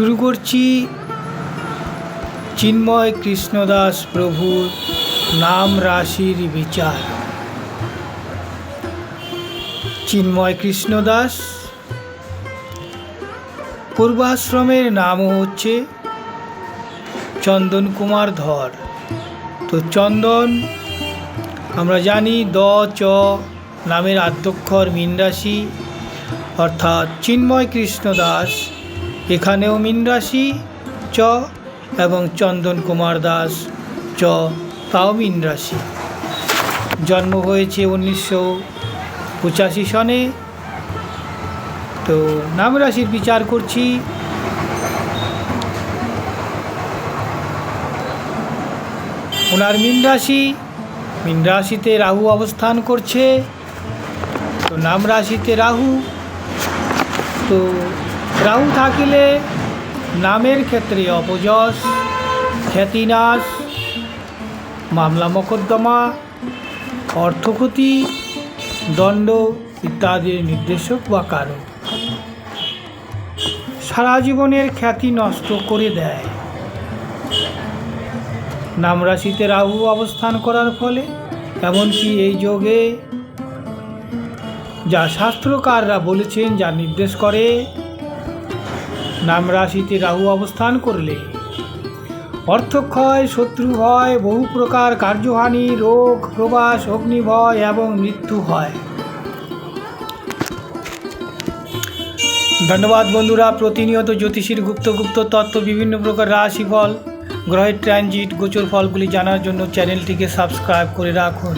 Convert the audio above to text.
শুরু করছি চিন্ময় কৃষ্ণদাস প্রভুর নাম রাশির বিচার। চিন্ময় কৃষ্ণদাস, পূর্বাশ্রমের নামও হচ্ছে চন্দন কুমার ধর। তো চন্দন, আমরা জানি দ, চ নামের আদ্যক্ষর মীন রাশি। অর্থাৎ চিন্ময় কৃষ্ণ দাস এখানেও মীন রাশি, চ, এবং চন্দন কুমার দাস, চ, তাও মীন রাশি। জন্ম হয়েছে উনিশশো পঁচাশি সনে। তো নাম রাশির বিচার করছি। ওনার মীন রাশি, মীন রাশিতে রাহু অবস্থান করছে। তো নাম রাশিতে রাহু। তো রাহু থাকিলে নামের ক্ষেত্রে অপযশ খ্যাতিনাশ মামলা মোকদ্দমা, অর্থক্ষতি, দণ্ড ইত্যাদির নির্দেশক বা কারক সারা জীবনের খ্যাতি নষ্ট করে দেয়। নাম রাশিতে রাহু অবস্থান করার ফলে, এমনকি এই যোগে যা শাস্ত্রকাররা বলেছেন, যা নির্দেশ করে নাম রাশিতে রাহু অবস্থান করলে। অর্থক্ষয় শত্রু ভয় বহু প্রকার কার্যহানি, রোগ, প্রবাস, অগ্নিভয় এবং মৃত্যু হয়। ধন্যবাদ বন্ধুরা, প্রতিনিয়ত জ্যোতিষীর গুপ্ত গুপ্ত তত্ত্ব, বিভিন্ন প্রকার রাশিফল, গ্রহের ট্রানজিট, গোচর ফলগুলি জানার জন্য চ্যানেলটিকে সাবস্ক্রাইব করে রাখুন।